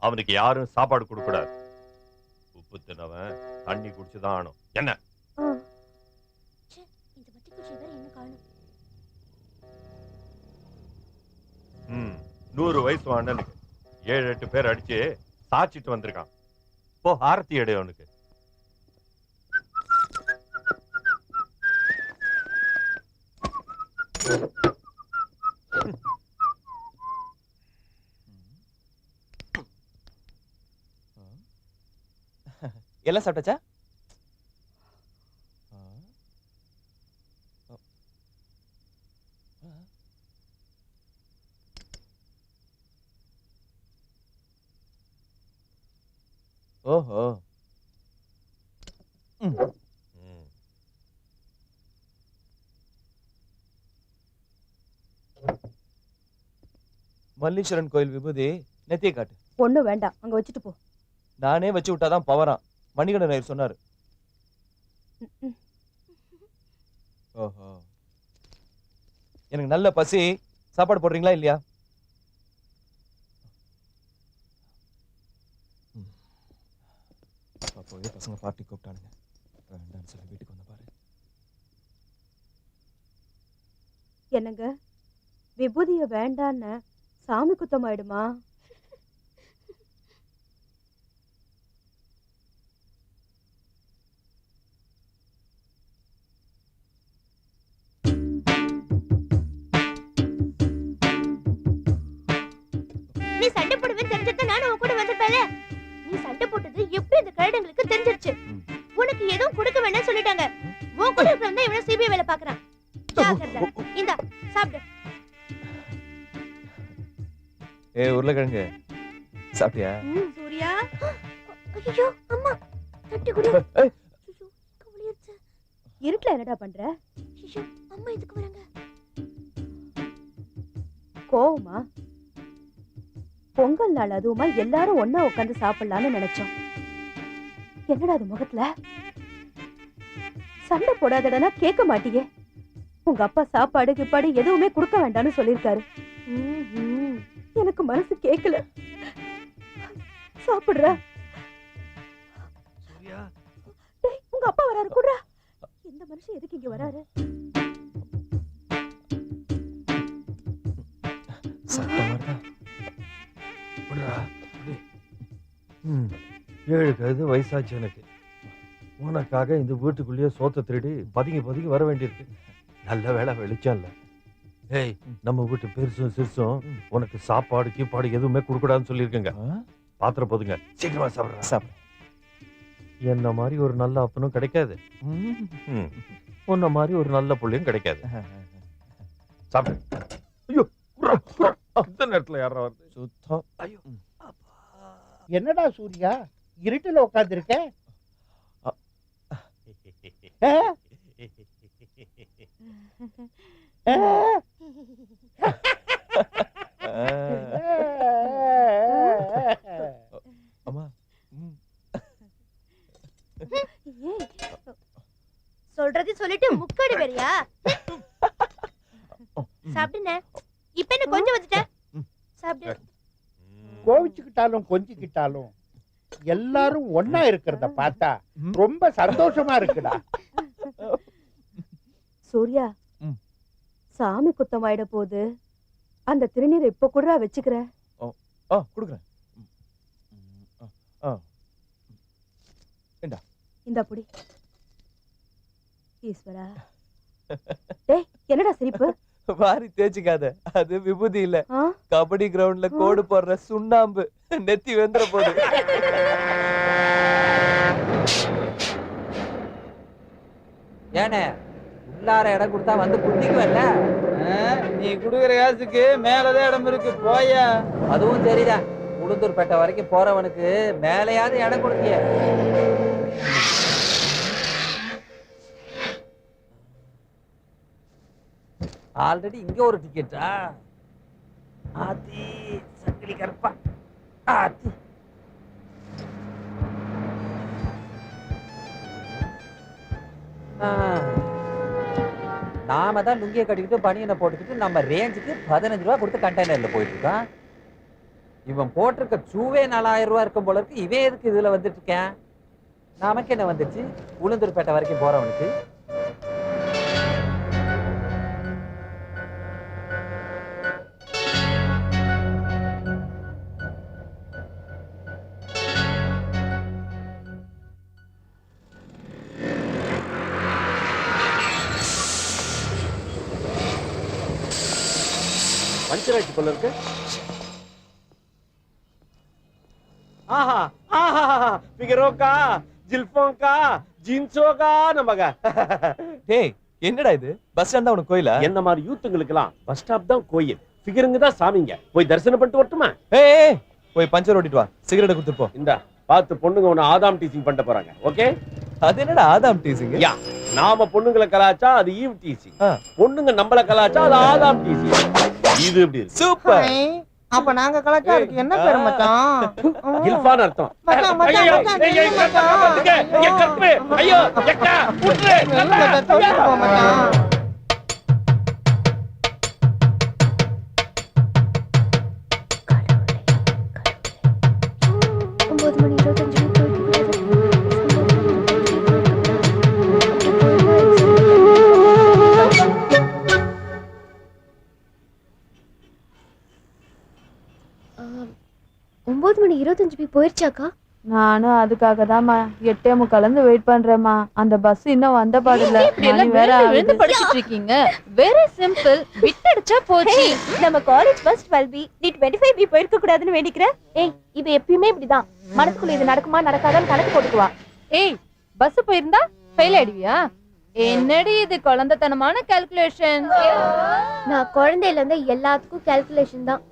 அவனுக்கு யாரும் சாப்பாடு கொடுக்க கூடாது. உப்பு தின்னவன் தண்ணி குடிச்சுதான் ஆகணும். என்ன? நூறு வயசு அண்ணனுக்கு ஏழு எட்டு பேர் அடிச்சு சாச்சிட்டு வந்திருக்கான். போ ஆரத்தி எடு அவனுக்கு. எல்லாம் சாப்பிட்டாச்சா? ஓஹோ. மல்லீஸ்வரன் கோயில் விபூதி நெத்திய காட்டு. ஒண்ணும் வேண்டாம். அங்க வச்சுட்டு போ. நானே வச்சு விட்டாதான் பவரான் மணிகண்டன் ஐயர் சொன்னாரு. ஓஹோ. எனக்கு நல்ல பசி. சாப்பாடு போடுறீங்களா இல்லையா. அப்போவே பசங்க பார்ட்டி கூப்பிட்டானுங்க. வேண்டாம்னு சொல்லி வீட்டுக்கு வந்த பாரு. என்னங்க? விபூதிய வேண்டான்னு சாமி குத்தம் ஏ உருளைக்கிழங்கு. சாப்பிட்டியா? சூர்யா. ஐயோ அம்மா தட்டி குடி. இருட்டுல என்னடா பண்ற? ஐயோ அம்மா எதுக்கு வராங்க? கோவமா? பொங்கல் நாள் அதுவுமா எல்லாரும் ஒண்ணா உட்கார்ந்து சாப்பிடலாம்னு நினைச்சோம். என்னடா அது முகத்துல? சண்டை போடாதடனா கேட்க மாட்டியே. உங்க அப்பா சாப்பாடு கிப்பாடு எதுவுமே கொடுக்க வேண்டாம்னு சொல்லிருக்காரு ம்ஹும். எனக்கு மனசு கேட்கல சாப்பிடுற. உங்க அப்பா வராரு கூடுறா. இந்த மனுஷன் எதுக்கு இங்க வராரு? ஏழு கழுது வயசாச்சு எனக்கு. உனக்காக இந்த வீட்டுக்குள்ளேயே சோத்தை திருடி பதுங்கி பதுங்கி வர வேண்டியிருக்கு. நல்ல வேலை வெளிச்சம் இல்ல ஏய் நம்ம வீட்டு பெருசும் சிறுசும் உனக்கு சாப்பாடு கீப்பாடு எதுவுமே கொடுக்கூடாதுன்னு சொல்லியிருக்கேங்க. ஆ? பாத்திரம் போதுங்க. சீக்கிரமா சாப்பிடுறேன். சாப்பிடு. என்ன மாதிரி ஒரு நல்ல அப்பனும் கிடைக்காது. உன்ன மாதிரி ஒரு நல்ல புள்ளையும் கிடைக்காது. சாப்பிடு. ஐயோ. அந்த நேரத்துல யாரா வருது சுத்தம். ஐயோ. என்னடா சூர்யா? இருட்டுல உட்காந்துருக்க அம்மா. ஏய் சொல்றது சொல்லிட்டு முக்காடு வேறியா சாப்பிடுன இப்ப என்ன கொஞ்சம் வந்துட்ட? சாப்பிடு. கோவிச்சுக்கிட்டாலும் கொஞ்சிக்கிட்டாலும் எல்லாரும் ஒன்னா இருக்கிறத பார்த்தா. ரொம்ப சந்தோஷமா இருக்குடா. சூர்யா. சாமி குத்தம் ஆயிட போகுது. அந்த திருநீரை இப்ப கூட வச்சுக்கிற. ஆ கொடுக்குறேன். ஆ. இந்த. புடி. ஈஸ்வரா. டேய் என்னடா சிரிப்பு? வாரி தேய்ச்சிக்காத. அது விபூதி இல்ல? கபடி கிரவுண்ட்ல கோடு போடுற சுண்ணாம்பு. நெத்தி வெந்துற போடு. ஏனே உள்ளார இடம் கொடுத்தா வந்து குத்திக்குவல்ல நீ குடுக்கிற காசுக்கு மேலதான் இடம் இருக்கு போயா? அதுவும் சரிதா உளுந்தூர் பேட்டை வரைக்கும் போறவனுக்கு மேலையாவது இடம் கொடுத்திய ஆல்ரெடி இங்க ஒரு டிக்கெட்டா ஆத்தி சங்கிலி கருப்பா. ஆத்தி. நாம தான் லுங்கியை கட்டிக்கிட்டு பனியனை போட்டுக்கிட்டு நம்ம ரேஞ்சுக்கு பதினஞ்சு ரூபா கொடுத்து கண்டெய்னர்ல போயிட்டு இருக்கோம் இவன் போட்டிருக்க ஷூவே நாலாயிரம் ரூபாய் இருக்கும் போல இருக்கு. இவன் எதுக்கு இதுல வந்துட்டு இருக்கேன்? நமக்கு என்ன வந்துச்சு? உளுந்தூர்பேட்டை வரைக்கும் போறவனுக்கு பஞ்சராட்சி போல இருக்கு. ஆஹா ஆஹா பிகரோக்கா ஜில்போங்கா ஜின்சோகா நமக டேய் என்னடா இது? பஸ் ஸ்டாண்ட் உனக்கு கோயிலா? என்ன மாதிரி யூத்துங்களுக்கெல்லாம் பஸ் ஸ்டாப் தான் கோயில். ஃபிகருங்க தான் சாமிங்க. போய் தரிசனம் பண்ணிட்டு வரட்டுமா? ஏய் போய் பஞ்சர் ஓட்டிட்டு வா. சிகரெட் கொடுத்துட்டு போ. இந்த பார்த்து பொண்ணுங்க உன்னை ஆதாம் டீச்சிங் பண்ணிட்டு போறாங்க. ஓகே? அது என்னடா ஆதாம் டீசிங் யா நாம பொண்ணுங்களை கலாச்சா அது ஈவ் டீசிங். பொண்ணுங்க நம்மள கலாச்சா அது ஆதாம் டீசிங். இது எப்படி இருக்கு சூப்பர் அப்ப நாங்க கலாச்சா அதுக்கு என்ன பேரு மச்சான் கில்ஃபான் அர்த்தம் மச்சான், மச்சான், ஐயோ, மச்சான், ஐயோ, எக்கா, விட்டுரு, நல்லா. மச்சான். இருபத்தஞ்சு போய் போயிருச்சாக்கா? நானும் அதுக்காக தான்மா எட்டே முக்காலேருந்து வெயிட் பண்றேம்மா. அந்த பஸ் இன்னும் வந்த பாடில்ல. மணி வேற விழுந்து. படிச்சிட்டு இருக்கீங்க. வெரி சிம்பிள் விட்டடிச்சா போச்சு. நம்ம காலேஜ் பஸ் 12 பி நீ 25 பி போயிருக்க கூடாதுன்னு வேண்டிக்கிறேன் ஏய் இவ எப்பயுமே இப்படிதான். மனசுக்குள்ள இது நடக்குமா நடக்காதான்னு கணக்கு போட்டுக்குவா. ஏய் பஸ் போயிருந்தா ஃபெயில் ஆயிடுவியா? என்னடி இது குழந்தைத்தனமான கால்குலேஷன் நான் குழந்தையில இருந்து எல்லாத்துக்கும் கால்குலேஷன் தான்.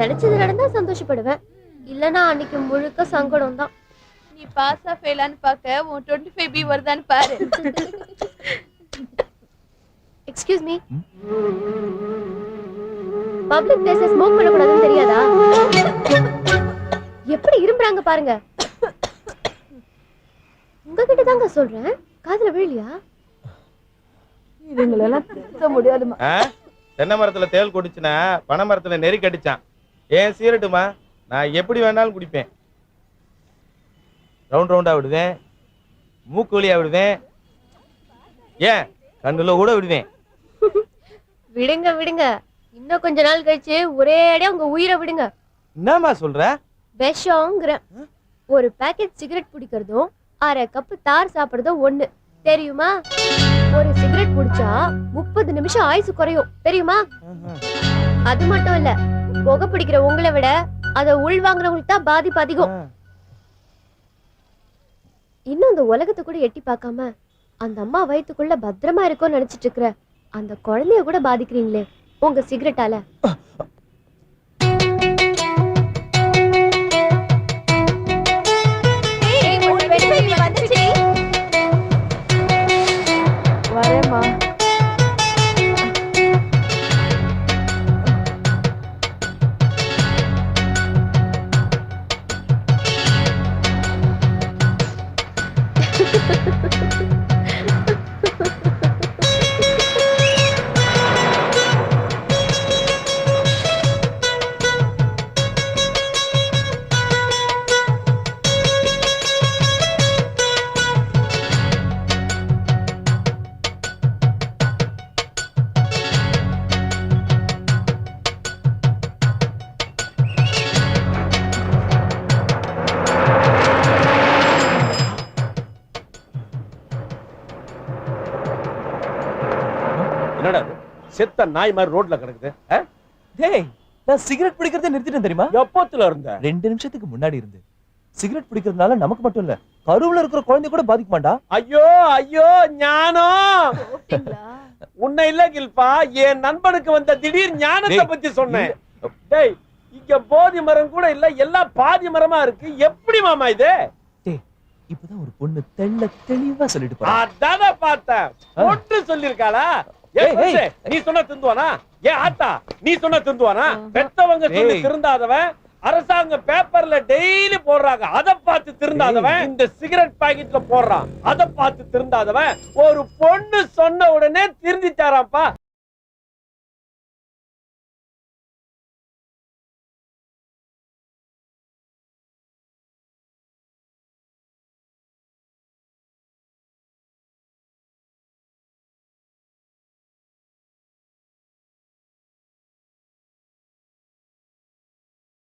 நினைச்சது நடந்தா சந்தோஷப்படுவேன். இல்லனா அன்னைக்கு முழுக்க சங்கடம் தான் நீ பாஸா ஃபெயிலான்னு பார்க்க உன் 25 பி வருதான்னு பாரு. எக்ஸ்கியூஸ் மீ பப்ளிக் பிளேஸ்ல ஸ்மோக் பண்ணக்கூடாதுன்னு தெரியாதா? எப்படி இரும்புறாங்க பாருங்க. உங்ககிட்ட தாங்க சொல்றேன். காதுல விழலையா? இதுங்களெல்லாம் திருத்த முடியாதுமா? தென்னை மரத்துல தேள் கொடிச்சுனா பனை மரத்துல நெறி கடிச்சான். ஏன் சீரட்டுமா? நான் எப்படி வேணாலும் குடிப்பேன். ரவுண்ட் ரவுண்டா விடுவேன். மூக்கு வழியா விடுவேன். ஏன்? கண்ணுல கூட விடுவேன். விடுங்க விடுங்க. இன்னும் கொஞ்ச நாள் கழிச்சு ஒரே அடியா உங்க உயிரை விடுங்க. என்னம்மா சொல்ற? விஷங்கிறேன் ஒரு பாக்கெட் சிகரெட் பிடிக்கிறதும் அரை கப்பு தார் சாப்பிடுறதும் ஒண்ணு. தெரியுமா? ஒரு சிகரெட் குடிச்சா முப்பது நிமிஷம் ஆயுசு குறையும். தெரியுமா? அது மட்டும் இல்ல புகை பிடிக்கிற உங்களை விட அத உள் வாங்குறவங்களுக்கு தான் பாதிப்பு அதிகம். இன்னும் அந்த உலகத்தை கூட எட்டி பார்க்காம அந்த அம்மா வயித்துக்குள்ள பத்திரமா இருக்கும்னு நினைச்சிட்டு இருக்கிற அந்த குழந்தைய கூட பாதிக்கிறீங்களே உங்க சிகரெட்டால. செத்த நாய் மாதிரி ரோட்ல கிடக்குது? டேய் நான் சிகரெட் பிடிக்கிறதை நிறுத்திட்டேன் தெரியுமா? எப்போத்துல இருந்த? ரெண்டு நிமிஷத்துக்கு முன்னாடி இருந்து. சிகரெட் பிடிக்கிறதுனால நமக்கு மட்டும் இல்ல கருவுல இருக்கிற குழந்தை கூட பாதிக்குமாண்டா? ஐயோ ஐயோ ஞானம்! உன்னை இல்ல கில்பா என் நண்பனுக்கு வந்த திடீர் ஞானத்தை பத்தி சொன்னேன். டேய் இங்க போதி மரம் கூட இல்ல எல்லாம் பாதி மரமா இருக்கு. எப்படி மாமா இது? இப்பதான் ஒரு பொண்ணு தெள்ள தெளிவா சொல்லிட்டு பார்த்தேன். ஒட்டு சொல்லிருக்காளா நீ சொன்ன திருந்துவானா? ஏ ஆத்தா நீ சொன்ன திருந்துவானா? பெத்தவங்க சொல்லி. திருந்தாதவன் அரசாங்க பேப்பர்ல டெய்லி போடுறாங்க. அத பார்த்து திருந்தாதவன் இந்த சிகரெட் பாக்கெட்ல போடுறான். அத பார்த்து திருந்தாதவன் ஒரு பொண்ணு சொன்ன உடனே திருந்திட்டாராப்பா